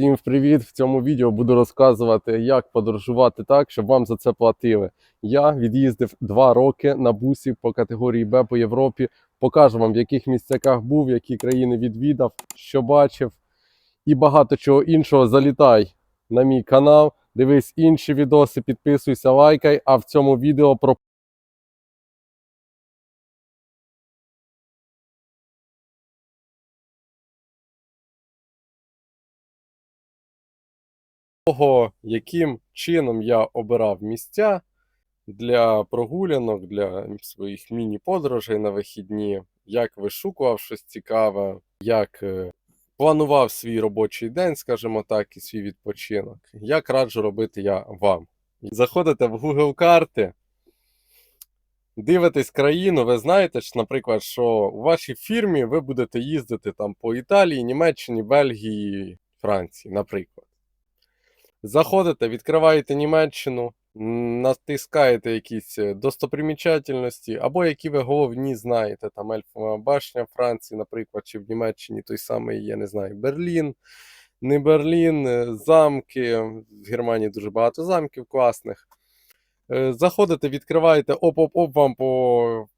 Всім привіт! В цьому відео буду розказувати, як подорожувати так, щоб вам за це платили. Я від'їздив два роки на бусі по категорії Б по Європі. Покажу вам, в яких місцяках був, які країни відвідав, що бачив і багато чого іншого. Залітай на мій канал, дивись інші відоси, підписуйся, лайкай. А в цьому відео про того, яким чином я обирав місця для прогулянок, для своїх міні-подорожей на вихідні, як вишукував щось цікаве, як е, планував свій робочий день, скажімо так, і свій відпочинок. Як раджу робити я вам. Заходите в Google карти, дивитесь країну, ви знаєте, ж, наприклад, що у вашій фірмі ви будете їздити там по Італії, Німеччині, Бельгії, Франції, наприклад. Заходите, відкриваєте Німеччину, натискаєте якісь е, достопримічательності, або які ви головні знаєте, там Ельфова башня в Франції, наприклад, чи в Німеччині той самий, я не знаю, Берлін, не Берлін, е, замки. В Германії дуже багато замків класних. Е, Заходите, відкриваєте, оп-оп-оп, вам по...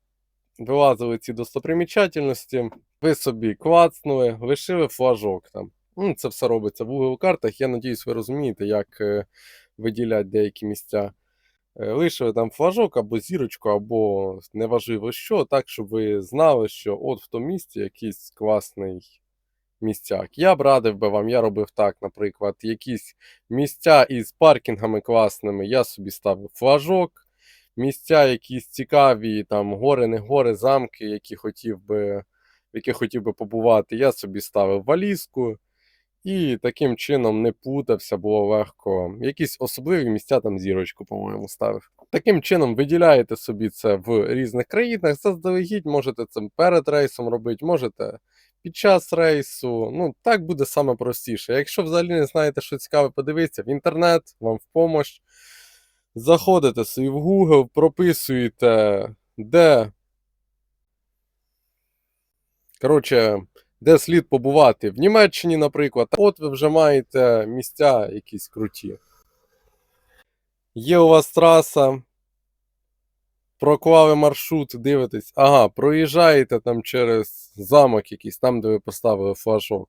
вилазили ці достопримічательності, ви собі клацнули, лишили флажок там. Ну, це все робиться в Google картах. Я надіюсь, ви розумієте, як е, виділяти деякі місця. Е, Лишили там флажок або зірочку, або неважливо що, так, щоб ви знали, що от в тому місці якийсь класний місцяк. Я б радив би вам, я робив так, наприклад, якісь місця із паркінгами класними, я собі ставив флажок. Місця якісь цікаві, там гори, не гори, замки, які хотів би, в хотів би побувати, я собі ставив валізку. І таким чином не путався, було легко. Якісь особливі місця там зірочку, по-моєму, ставив. Таким чином виділяєте собі це в різних країнах. Заздалегідь можете це перед рейсом робити, можете під час рейсу. Ну, так буде саме простіше. Якщо взагалі не знаєте, що цікаве, подивіться в інтернет, вам в помощь. Заходите собі в Google, прописуєте, де. Коротше, де слід побувати в Німеччині, наприклад. От ви вже маєте місця якісь круті. Є у вас траса, проклали маршрут, дивитесь. Ага, проїжджаєте там через замок якийсь, там, де ви поставили флажок.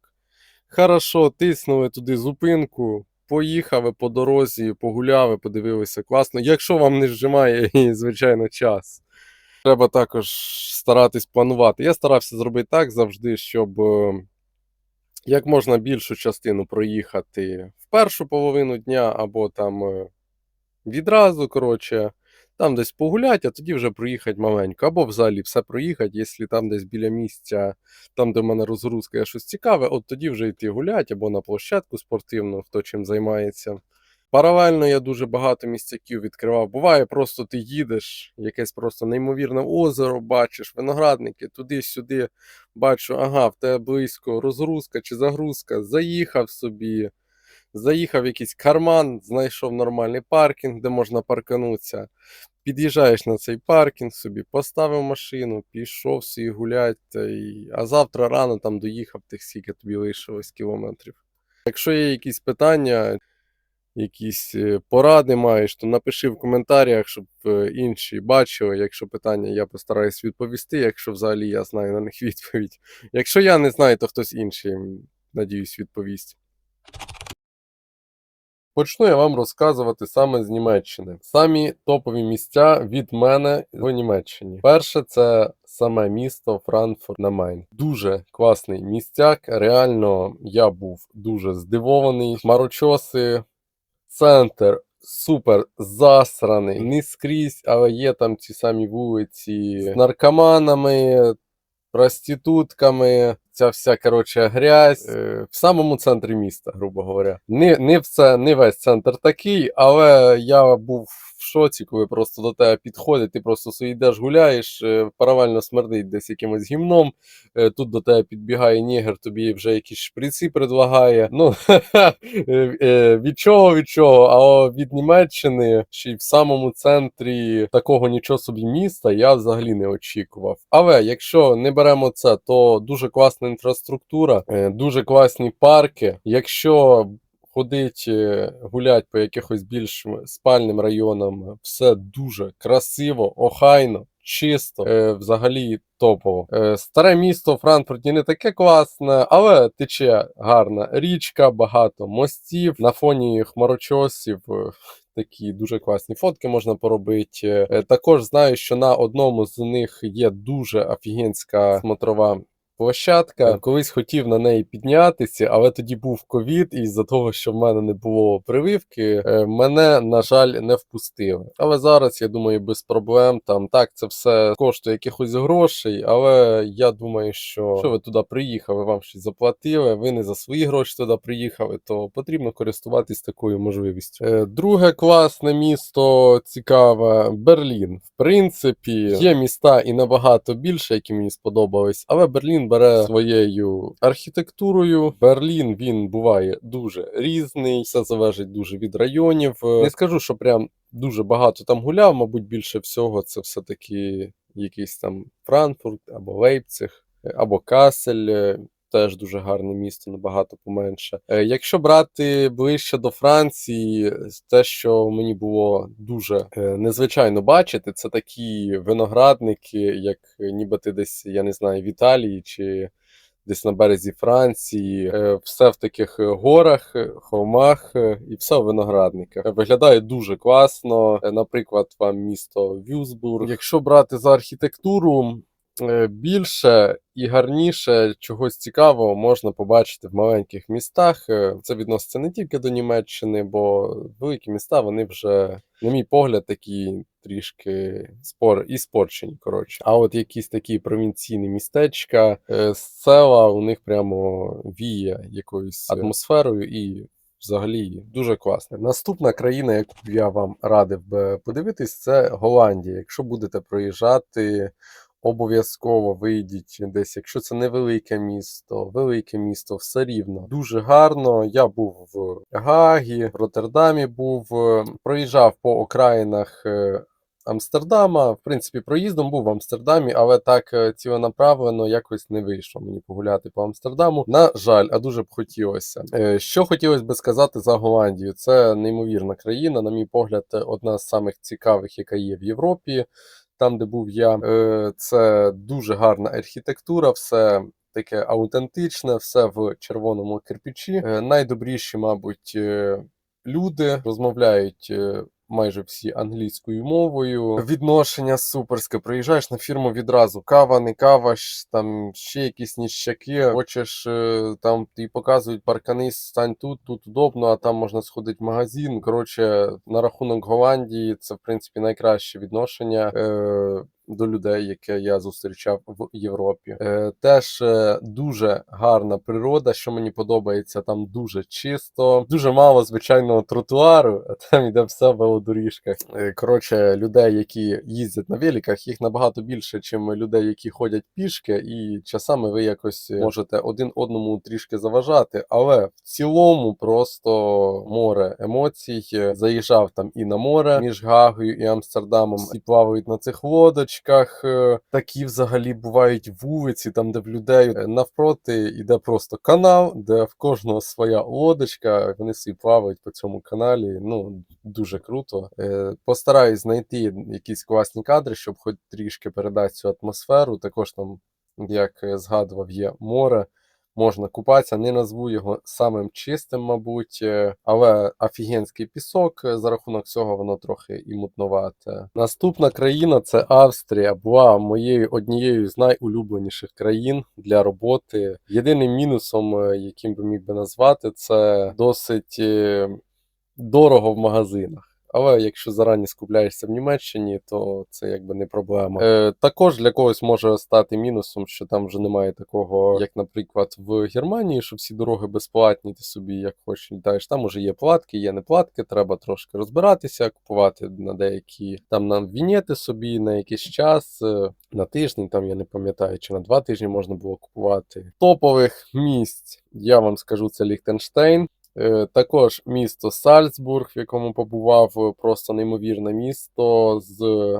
Хорошо, тиснули туди зупинку, поїхали по дорозі, погуляли, подивилися класно. Якщо вам не зжимає, звичайно, час. Треба також старатись планувати. Я старався зробити так завжди, щоб е, як можна більшу частину проїхати в першу половину дня, або там е, відразу, коротше, там десь погуляти, а тоді вже проїхати маленько. Або взагалі все проїхати, якщо там десь біля місця, там, де в мене розгрузка є щось цікаве, от тоді вже йти гуляти або на площадку спортивну, хто чим займається. Паралельно я дуже багато місцяків відкривав. Буває, просто ти їдеш, якесь просто неймовірне озеро, бачиш, виноградники, туди-сюди. Бачу, ага, в тебе близько розгрузка чи загрузка, заїхав собі, заїхав якийсь карман, знайшов нормальний паркінг, де можна парканутися. Під'їжджаєш на цей паркінг собі, поставив машину, пішов собі гулять, та й... а завтра рано там доїхав тих, скільки тобі лишилось кілометрів. Якщо є якісь питання, якісь е, поради маєш, то напиши в коментарях, щоб е, інші бачили. Якщо питання, я постараюсь відповісти. Якщо взагалі я знаю на них відповідь. Якщо я не знаю, то хтось інший, надіюсь, відповість. Почну я вам розказувати саме з Німеччини. Самі топові місця від мене в Німеччині. Перше, це саме місто Франкфурт на Майн. Дуже класний місцяк. Реально, я був дуже здивований. Хмарочоси, центр супер засраний, не скрізь, але є там ці самі вулиці з наркоманами, проститутками, ця вся коротше грязь е, в самому центрі міста, грубо говоря. Не, не, все, не весь центр такий, але я був в шоці, коли просто до тебе підходять, ти просто собі гуляєш, е, паралельно смердить десь якимось гімном. е, Тут до тебе підбігає нігер, тобі вже якісь шприці предлагає. Ну, е, від чого, від чого? А від Німеччини, й в самому центрі такого нічого собі міста, я взагалі не очікував. Але якщо не беремо це, то дуже класна інфраструктура, дуже класні парки. Якщо ходить, е, гулять по якихось більш спальним районам, все дуже красиво, охайно. Чисто, е, взагалі топово. Е, старе місто Франкфурті не таке класне, але тече гарна річка, багато мостів. На фоні хмарочосів е, такі дуже класні фотки можна поробити. Е, також знаю, що на одному з них є дуже офігенська смотрова площадка. Колись хотів на неї піднятися, але тоді був ковід, і з-за того, що в мене не було прививки, е, мене, на жаль, не впустили. Але зараз я думаю, без проблем. Там так, це все коштує якихось грошей, але я думаю, що що ви туди приїхали, вам щось заплатили, ви не за свої гроші туди приїхали, то потрібно користуватись такою можливістю. Е, Друге класне місто цікаве Берлін. В принципі, є міста і набагато більше, які мені сподобались, але Берлін бере своєю архітектурою. Берлін він буває дуже різний, все залежить дуже від районів. Е, Не скажу, що прям дуже багато там гуляв, мабуть, більше всього це все-таки якийсь там Франкфурт або Лейпциг, е, або Касель. Теж дуже гарне місто, набагато поменше. Е, Якщо брати ближче до Франції, те, що мені було дуже е, незвичайно бачити, це такі виноградники, як е, ніби ти десь, я не знаю, в Італії чи десь на березі Франції. Все в таких горах, холмах і все в виноградниках. Виглядає дуже класно. Наприклад, вам місто Вюзбург. Якщо брати за архітектуру. Е, Більше і гарніше чогось цікавого можна побачити в маленьких містах. Е, Це відноситься не тільки до Німеччини, бо великі міста вони вже, на мій погляд, такі трішки спор і спорчені. Коротше. А от якісь такі провінційні містечка, е, села у них прямо віє якоюсь атмосферою і. Взагалі дуже класно. Наступна країна, яку я вам радив би подивитись, це Голландія. Якщо будете проїжджати, обов'язково вийдіть десь. Якщо це невелике місто, велике місто, все рівно. Дуже гарно. Я був в Гагі, в Роттердамі був, е, проїжджав по окраїнах. е, Амстердама, в принципі, проїздом був в Амстердамі, але так е, ціленаправлено якось не вийшло мені погуляти по Амстердаму. На жаль, а дуже б хотілося. Що хотілося би сказати за Голландію? Це неймовірна країна, на мій погляд, одна з самих цікавих, яка є в Європі. Там, де був я, Е, це дуже гарна архітектура, все таке аутентичне, все в червоному кирпичі. Е, Найдобріші, мабуть, е, люди розмовляють. Майже всі англійською мовою. Відношення суперське. Приїжджаєш на фірму відразу. Кава, не кава, там ще якісь ніщаки. Хочеш е, там ти показують паркани, стань тут, тут удобно, а там можна сходити в магазин. Коротше, на рахунок Голландії, це в принципі найкраще відношення. Е, до людей, яке я зустрічав в Європі. Е, теж е, дуже гарна природа, що мені подобається, там дуже чисто, дуже мало звичайного тротуару, там йде все в велодоріжках. Е, коротше, людей, які їздять на великах, їх набагато більше, ніж людей, які ходять пішки, і часами ви якось можете один одному трішки заважати. Але в цілому просто море емоцій. Е, Заїжджав там і на море між Гагою і Амстердамом, і плавають на цих лодочках. Е, Такі взагалі бувають вулиці, там де в людей е, навпроти йде просто канал, де в кожного своя лодочка. Вони всі плавають по цьому каналі. Ну дуже круто. Е, Постараюсь знайти якісь класні кадри, щоб хоч трішки передати цю атмосферу. Також там, як згадував, є море. Можна купатися, не назву його самим чистим, мабуть, е, але офігенський пісок. е, За рахунок цього воно трохи і мутновате. Наступна країна це Австрія. Була моєю однією з найулюбленіших країн для роботи. Єдиним мінусом, е, яким би міг би назвати, це досить дорого в магазинах. Але якщо зарані скупляєшся в Німеччині, то це якби не проблема. Е, також для когось може стати мінусом, що там вже немає такого, як, наприклад, в Германії, що всі дороги безплатні, ти собі як хочеш літаєш. Там уже є платки, є неплатки, треба трошки розбиратися, купувати на деякі там на вінєти собі на якийсь час, е, на тиждень, там я не пам'ятаю, чи на два тижні можна було купувати. Топових місць я вам скажу, це Ліхтенштейн. Е, Також місто Сальцбург, в якому побував е, просто неймовірне місто з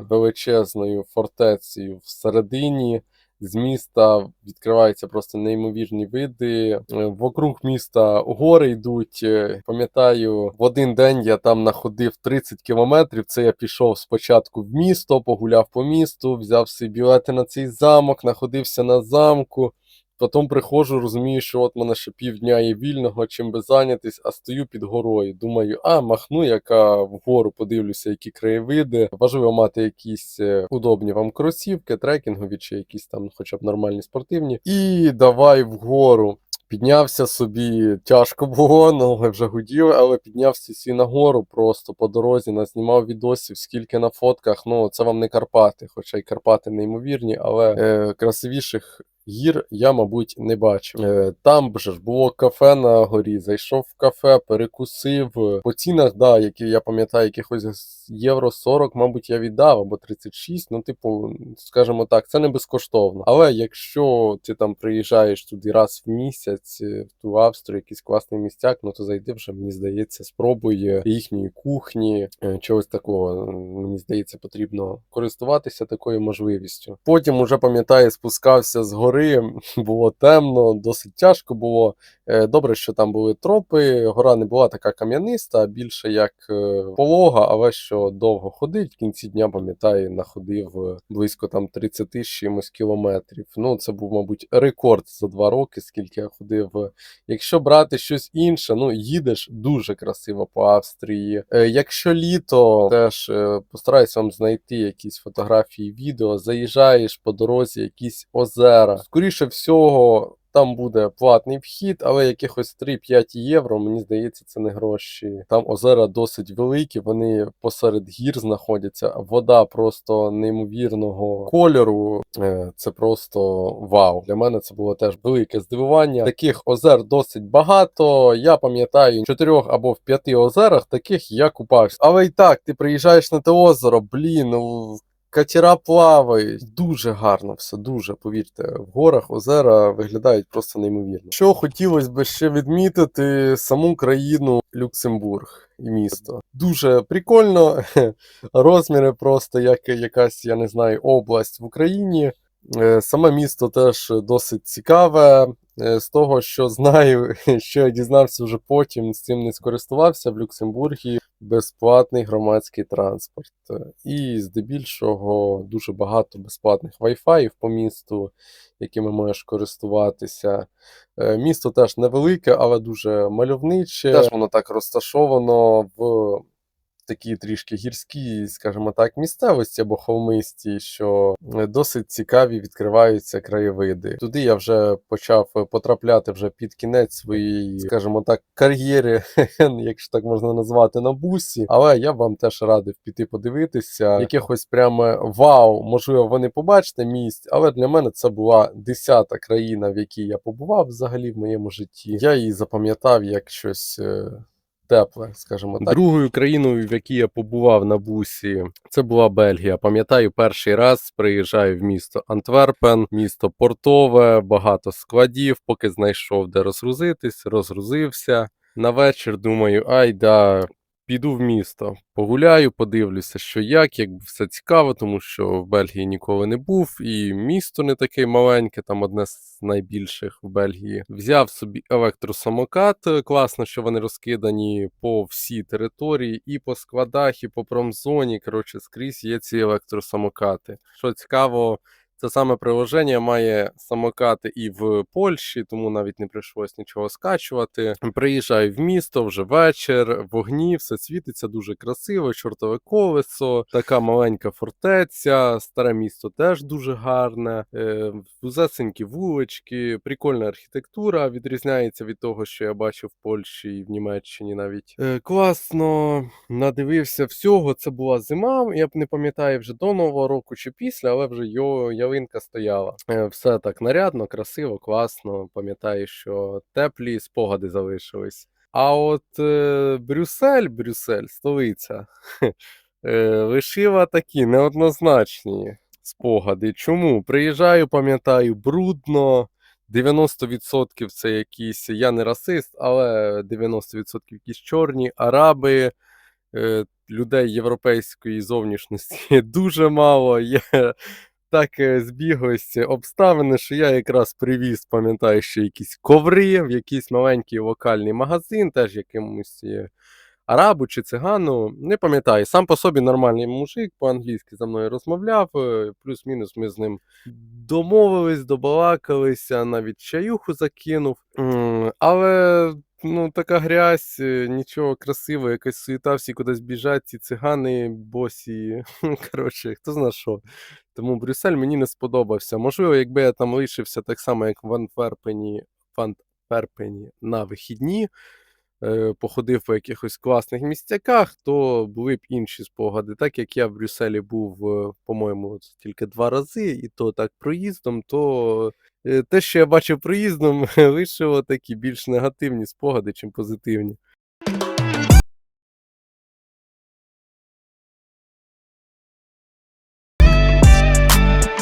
величезною фортецею всередині. З міста відкриваються просто неймовірні види. Е, Вокруг міста гори йдуть. Пам'ятаю, в один день я там находив 30 кілометрів. Це я пішов спочатку в місто, погуляв по місту, взяв собі білети на цей замок, находився на замку. Потім приходжу, розумію, що от мене ще півдня є вільного, чим би зайнятись, а стою під горою. Думаю, а махну, яка вгору подивлюся, які краєвиди. Важливо мати якісь е, удобні вам кросівки, трекінгові чи якісь там, хоча б нормальні спортивні. І давай вгору. Піднявся собі, тяжко було, ноги вже гуділи, але піднявся сі на гору просто по дорозі, назнімав відосів, скільки на фотках. Ну, це вам не Карпати, хоча й Карпати неймовірні, але е, красивіших гір я, мабуть, не бачив. Е, там ж було кафе на горі, зайшов в кафе, перекусив. По цінах, да, які я пам'ятаю, якихось євро 40, мабуть, я віддав, або 36. Ну, типу, скажімо так, це не безкоштовно. Але якщо ти там приїжджаєш туди раз в місяць, е, в ту Австрію, якийсь класний містяк, ну то зайди вже, мені здається, спробуй е, їхньої кухні, чогось такого. Мені здається, потрібно користуватися такою можливістю. Потім уже пам'ятаю, спускався з гори, було темно, досить тяжко було. Е, Добре, що там були тропи. Гора не була така кам'яниста, а більше як е, полога, але що довго ходить. В кінці дня, пам'ятаю, находив е, близько там 30 чимось кілометрів. Ну, це був, мабуть, рекорд за два роки, скільки я ходив. Якщо брати щось інше, ну їдеш дуже красиво по Австрії. Е, Якщо літо, теж е, постараюсь вам знайти якісь фотографії, відео. Заїжджаєш по дорозі, якісь озера. Скоріше всього. Там буде платний вхід, але якихось 3-5 євро, мені здається, це не гроші. Там озера досить великі, вони посеред гір знаходяться. Вода просто неймовірного кольору. Е, Це просто вау. Для мене це було теж велике здивування. Таких озер досить багато. Я пам'ятаю, в чотирьох або в п'яти озерах таких я купався. Але і так, ти приїжджаєш на те озеро, блін, ну. Катера плавають, дуже гарно все, дуже повірте. В горах озера виглядають просто неймовірно. Що хотілося б ще відмітити саму країну Люксембург і місто. Дуже прикольно. Розміри просто як якась, я не знаю, область в Україні. Е, Саме місто теж досить цікаве. Е, З того, що знаю, що я дізнався вже потім, з цим не скористувався в Люксембургі безплатний громадський транспорт. Е, І здебільшого дуже багато безплатних Wi-Fi по місту, якими можеш користуватися. Е, Місто теж невелике, але дуже мальовниче. Теж воно так розташовано в такій трішки гірській, скажімо так, місцевості або холмисті, що е, досить цікаві відкриваються краєвиди. Туди я вже почав потрапляти вже під кінець своєї, скажімо так, кар'єри, якщо так можна назвати, на бусі. Але я вам теж радив піти подивитися. Якихось прямо вау, можливо, ви не побачите місць, але для мене це була десята країна, в якій я побував взагалі в моєму житті. Я її запам'ятав як щось. Тепле, скажімо так. Другою країною, в якій я побував на бусі, це була Бельгія. Пам'ятаю, перший раз приїжджаю в місто Антверпен, місто портове, багато складів, поки знайшов де розгрузитись, розгрузився. На вечір думаю, ай да, піду в місто, погуляю, подивлюся, що як, якби все цікаво, тому що в Бельгії ніколи не був, і місто не таке маленьке, там одне з найбільших в Бельгії. Взяв собі електросамокат. Класно, що вони розкидані по всій території, і по складах, і по промзоні. Коротше, скрізь є ці електросамокати. Що цікаво. Це саме приложення має самокати і в Польщі, тому навіть не прийшлось нічого скачувати. Приїжджаю в місто вже вечір, вогні, все світиться дуже красиво, чортове колесо, така маленька фортеця, старе місто теж дуже гарне, е, вузесенькі вулички, прикольна архітектура, відрізняється від того, що я бачив в Польщі і в Німеччині навіть. Е, класно, надивився всього. Це була зима. Я б не пам'ятаю вже до Нового року чи після, але вже йо, ялинка стояла. Е, все так нарядно, красиво, класно. Пам'ятаю, що теплі спогади залишились. А от е, Брюссель, Брюссель, столиця, е, лишила такі неоднозначні спогади. Чому? Приїжджаю, пам'ятаю, брудно. 90% це якісь, я не расист, але 90% якісь чорні, араби, е, людей європейської зовнішності дуже мало. Є так е, збіглись обставини, що я якраз привіз, пам'ятаю, ще якісь коври в якийсь маленький локальний магазин, теж якимось е, арабу чи цигану. Не пам'ятаю. Сам по собі нормальний мужик, по-англійськи за мною розмовляв. е, Плюс-мінус ми з ним домовились, добалакалися, навіть чаюху закинув. Але ну, така грязь, е, нічого красивого, якась суєта, всі кудись біжать, ці цигани, босі. Коротше, хто зна що. Тому Брюссель мені не сподобався. Можливо, якби я там лишився так само, як в Антверпені, в Антверпені на вихідні, походив по якихось класних місцяках, то були б інші спогади. Так як я в Брюсселі був, е, по-моєму, тільки два рази, і то так проїздом, то е, те, що я бачив проїздом, лишило такі більш негативні спогади, чим позитивні.